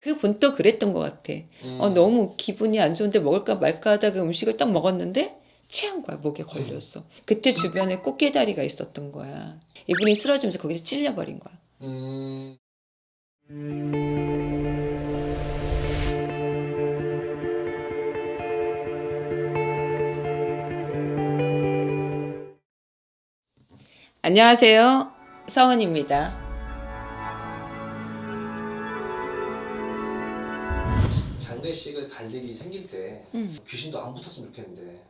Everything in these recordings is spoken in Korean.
그분도 그랬던 것 같아. 어, 너무 기분이 안 좋은데 먹을까 말까 하다가 음식을 딱 먹었는데 체한 거야. 목에 걸렸어. 그때 주변에 꽃게다리가 있었던 거야. 이분이 쓰러지면서 거기서 찔려버린 거야. 음. 안녕하세요. 서은입니다. 장례식을 갈 일이 생길 때 음. 귀신도 안 붙었으면 좋겠는데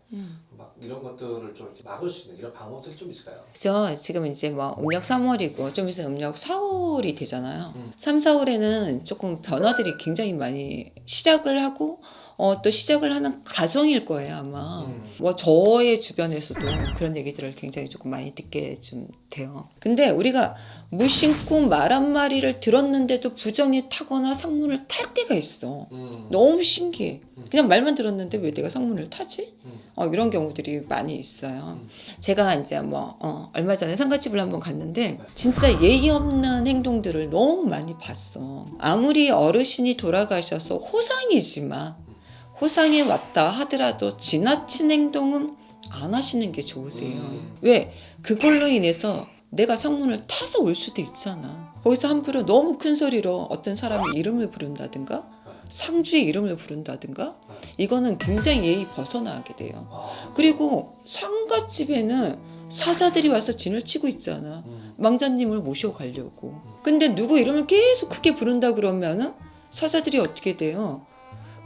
막 이런 것들을 좀 이렇게 막을 수 있는 이런 방법들이 좀 있을까요? 그죠? 지금 이제 뭐 음력 3월이고 좀 있으면 음력 4월이 되잖아요. 음. 3, 4월에는 조금 변화들이 굉장히 많이 시작을 하고 어, 또 시작을 하는 과정일 거예요 아마. 음. 뭐 저의 주변에서도 그런 얘기들을 굉장히 조금 많이 듣게 좀 돼요. 근데 우리가 무심코 말 한마리를 들었는데도 부정이 타거나 상문을 탈 때가 있어. 음. 너무 신기해. 그냥 말만 들었는데 왜 내가 상문을 타지? 음. 어, 이런 경우들이 많이 있어요. 제가 이제 뭐 어, 얼마 전에 상가집을 한번 갔는데 진짜 예의 없는 행동들을 너무 많이 봤어. 아무리 어르신이 돌아가셔서 호상이지만 호상에 왔다 하더라도 지나친 행동은 안 하시는 게 좋으세요. 음. 왜? 그걸로 인해서 내가 상문을 타서 올 수도 있잖아. 거기서 함부로 너무 큰 소리로 어떤 사람의 이름을 부른다든가 상주의 이름을 부른다든가 이거는 굉장히 예의 벗어나게 돼요. 아. 그리고 상가집에는 사사들이 와서 진을 치고 있잖아. 음. 망자님을 모셔가려고. 근데 누구 이름을 계속 크게 부른다 그러면은 사사들이 어떻게 돼요?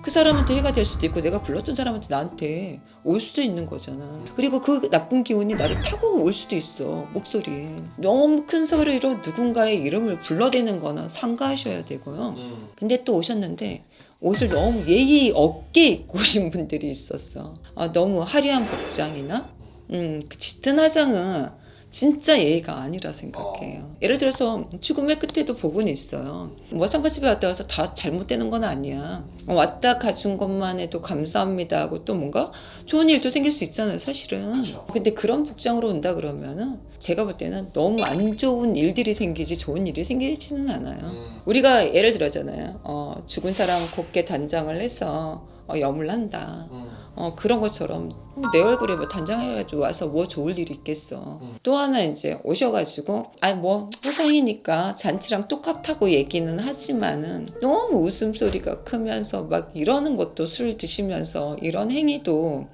그 사람한테 해가 될 수도 있고 내가 불렀던 사람한테 나한테 올 수도 있는 거잖아. 그리고 그 나쁜 기운이 나를 타고 올 수도 있어. 목소리에. 너무 큰 소리로 누군가의 이름을 불러대는 거나 상가하셔야 되고요. 음. 근데 또 오셨는데 옷을 너무 예의 없게 입고 오신 분들이 있었어. 아, 너무 화려한 복장이나 음, 그 짙은 화장은 진짜 예의가 아니라 생각해요. 예를 들어서 죽음의 끝에도 복은 있어요. 뭐 상가집에 왔다 가서 다 잘못되는 건 아니야. 어, 왔다 가준 것만 해도 감사합니다 하고 또 뭔가 좋은 일도 생길 수 있잖아요, 사실은. 그쵸. 근데 그런 복장으로 온다 그러면은 제가 볼 때는 너무 안 좋은 일들이 생기지 좋은 일이 생기지는 않아요. 음. 우리가 예를 들어잖아요. 어, 죽은 사람 곱게 단장을 해서 어, 염을 한다. 음. 어, 그런 것처럼 내 얼굴에 뭐 단장해가지고 와서 뭐 좋을 일이 있겠어. 음. 또 하나 이제 오셔가지고, 아니 뭐 호상이니까 잔치랑 똑같다고 얘기는 하지만은 너무 웃음소리가 크면서 막 이러는 것도 술 드시면서 이런 행위도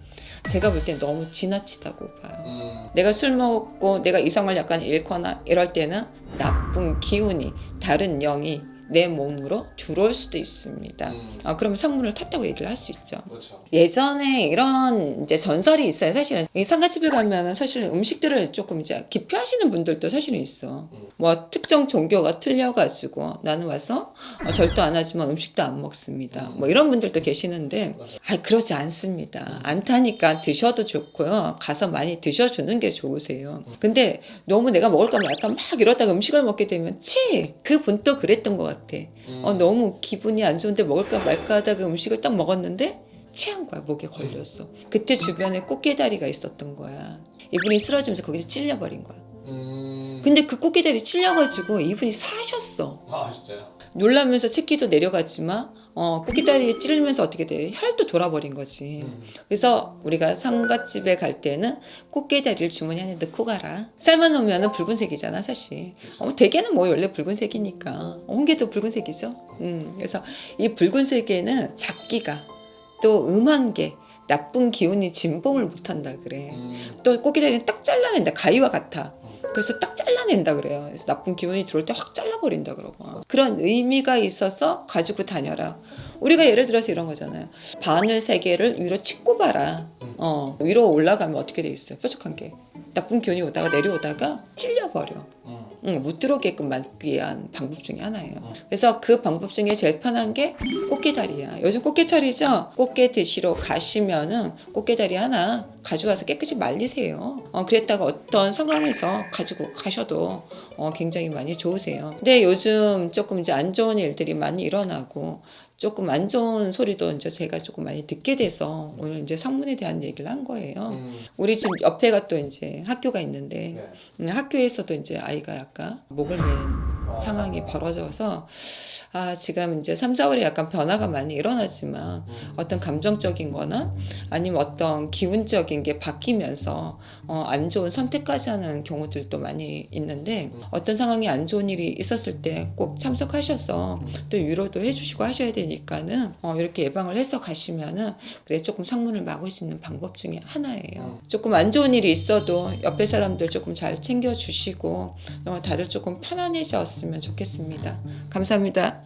제가 볼 때 너무 지나치다고 봐요. 음. 내가 술 먹고 내가 이성을 약간 잃거나 이럴 때는 나쁜 기운이 다른 영이 내 몸으로 들어올 수도 있습니다. 음. 아, 그러면 상문을 탔다고 얘기를 할 수 있죠. 그렇죠. 예전에 이런 이제 전설이 있어요. 사실은 이 상가집에 가면은 사실 음식들을 조금 이제 기피하시는 분들도 사실은 있어. 음. 뭐 특정 종교가 틀려가지고 나는 와서 어, 절도 안 하지만 음식도 안 먹습니다. 음. 뭐 이런 분들도 계시는데 아 그러지 않습니다. 안 타니까 드셔도 좋고요. 가서 많이 드셔주는 게 좋으세요. 근데 너무 내가 먹을까 말까 막 이러다가 음식을 먹게 되면 치 그분도 그랬던 것 같아. 음. 어, 너무 기분이 안 좋은데 먹을까 말까 하다가 음식을 딱 먹었는데 체한 거야 목에 걸렸어 그때 주변에 꽃게다리가 있었던 거야 이분이 쓰러지면서 거기서 찔려버린 거야 음. 근데 그 꽃게다리 찔려가지고 이분이 사셨어 아 진짜요? 놀라면서 채기도 내려갔지만 어, 꽃게다리에 찔리면서 어떻게 돼 혈도 돌아버린 거지 음. 그래서 우리가 상가집에 갈 때는 꽃게다리를 주머니 안에 넣고 가라. 삶아놓으면 붉은색이잖아, 사실. 어, 대게는 뭐 원래 붉은색이니까. 어, 홍게도 붉은색이죠. 음, 그래서 이 붉은색에는 잡기가 또 음한 게 나쁜 기운이 진봉을 못한다 그래. 음. 또 꽃게다리는 딱 잘라낸다. 가위와 같아. 그래서 딱 잘라낸다 그래요. 그래서 나쁜 기운이 들어올 때 확 잘라버린다 그러고. 그런 의미가 있어서 가지고 다녀라. 우리가 예를 들어서 이런 거잖아요. 바늘 세 개를 위로 치고 봐라. 어, 위로 올라가면 어떻게 돼 있어요? 뾰족한 게. 나쁜 기운이 오다가 내려오다가 찔려버려. 음. 응, 못 들어오게끔 막기 위한 방법 중에 하나예요. 그래서 그 방법 중에 제일 편한 게 꽃게다리야. 요즘 꽃게철이죠? 꽃게 드시러 가시면은 꽃게다리 하나 가져와서 깨끗이 말리세요. 어, 그랬다가 어떤 상황에서 가지고 가셔도 어, 굉장히 많이 좋으세요. 근데 요즘 조금 이제 안 좋은 일들이 많이 일어나고 조금 안 좋은 소리도 이제 제가 조금 많이 듣게 돼서 오늘 이제 상문에 대한 얘기를 한 거예요. 음. 우리 집 옆에가 또 이제 학교가 있는데 네. 음, 학교에서도 이제 아이가 약간 목을 맨 상황이 벌어져서 아 지금 이제 3, 4월에 약간 변화가 많이 일어나지만 어떤 감정적인 거나 아니면 어떤 기운적인 게 바뀌면서 어, 안 좋은 선택까지 하는 경우들도 많이 있는데 어떤 상황이 안 좋은 일이 있었을 때 꼭 참석하셔서 또 위로도 해주시고 하셔야 되니까는 어, 이렇게 예방을 해서 가시면은 그래 조금 상문을 막을 수 있는 방법 중에 하나예요. 조금 안 좋은 일이 있어도 옆에 사람들 조금 잘 챙겨주시고 어, 다들 조금 편안해졌으면 좋겠습니다. 감사합니다.